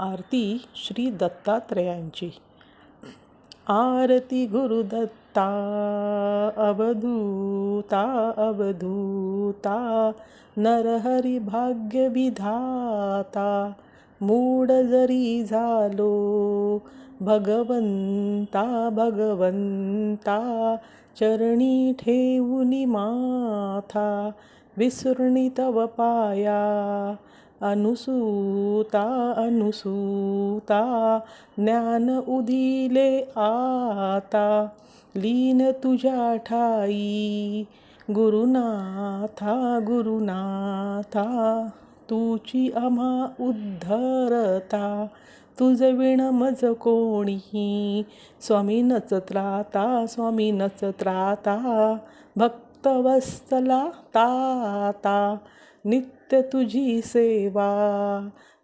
आरती श्री दत्तात्रयांची. आरती गुरुदत्ता अवधूता अवधूता नरहरी भाग्य विधाता मूड जरी झालो भगवंता भगवंता चरणी ठेवूनी माथा विसृणी तव पाया अनुसूता अनुसूता ज्ञान उदिले आता लीन तुझ्या ठाई गुरुनाथा गुरुनाथा तुची आम्हा उद्धरता तुझ विण मज कोणी स्वामी नचत्राता स्वामी नचत्राता भक्तवत्सला ताता नित्य तुझी सेवा.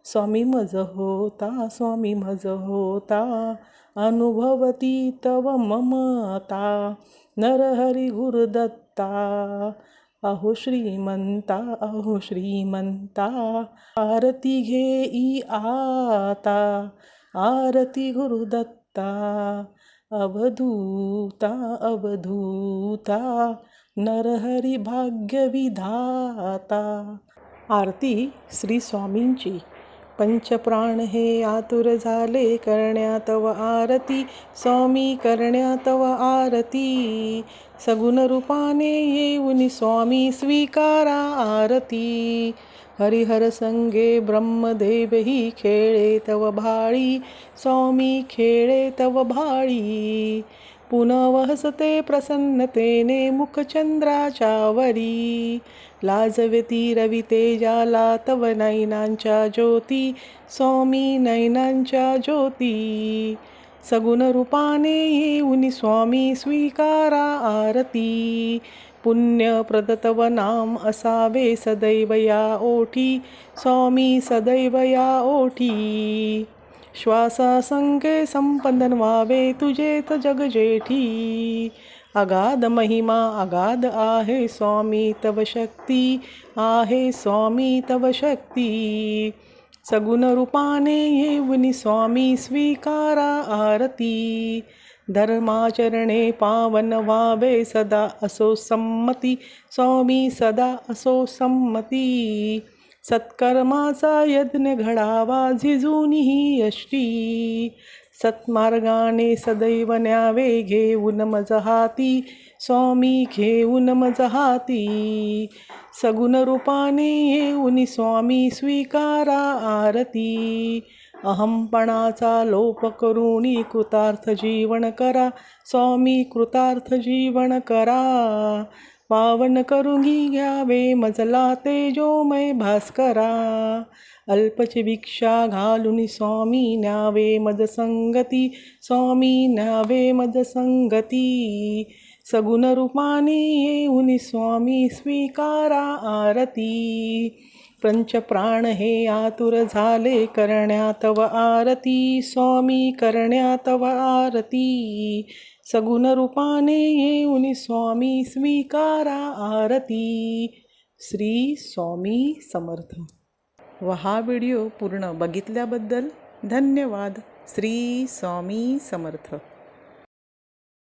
स्वामी मज होता स्वामी मज होता. अनुभवती तव ममता. नरहरी गुरुदत्ता. अहो श्रीमंता अहो श्रीमंता. आरती घेई आता. आरती गुरुदत्ता. अवधूता अवधूता. नरहरी भाग्यविधाता। आरती श्री स्वामींची. पंचप्राण हे आतुर झाले करण्यात व आरती स्वामी करण्यात व आरती. सगुण रूपाने येऊन स्वामी स्वीकारा आरती. हरिहर संगे ब्रह्मदेव ही खेळे तव भाळी स्वामी खेळे तव भाळी. पुनवहसते प्रसन्नतेने मुखचंद्राच्या वरी लाजवेती तव नैनांच्या ज्योती स्वामी नैनांच्या ज्योती. सगुण रूपाने येऊन स्वामी स्वीकारा आरती. पुण्यप्रद तव नाम असावे सदैव या ओठी स्वामी सदैव या ओठी. श्वासासंगे संपदन व्हावे त जग जेठी. अगाध महिमा अगाध आहे स्वामी तव शक्ती. आहे स्वामी तव शक्ती. सगुण रूपाने येऊनी स्वामी स्वीकारा आरती. धर्माचरणे पावन व्हावे सदा असो संमती. स्वामी सदा असो संमती. सत्कर्माचा यज्ञ घडावा झिजूनही यष्टी. सत्मार्गाने सदैव न्यावे घेऊन मजहाती. स्वामी घेऊन मजहाती. सगुण रूपाने येऊन स्वामी स्वीकारा आरती. अहमपणाचा लोप करुणी कृतार्थ जीवन करा. स्वामी कृतार्थ जीवन करा. पावन करुंगी घ्यावे मजला तेजोमय भास्करा. अल्पची भिक्षा घालून स्वामी न्यावे मज संगती स्वामी न्यावे मज संगती. सगुण रूपाने येऊन स्वामी स्वीकारा आरती. पंचप्राण हे आतुर झाले करण्यात व आरती स्वामी करण्यात व आरती. सगुण रूपाने येऊन स्वामी स्वीकारा आरती. श्री स्वामी समर्थ. व हा व्हिडिओ पूर्ण बघितल्याबद्दल धन्यवाद. श्री स्वामी समर्थ.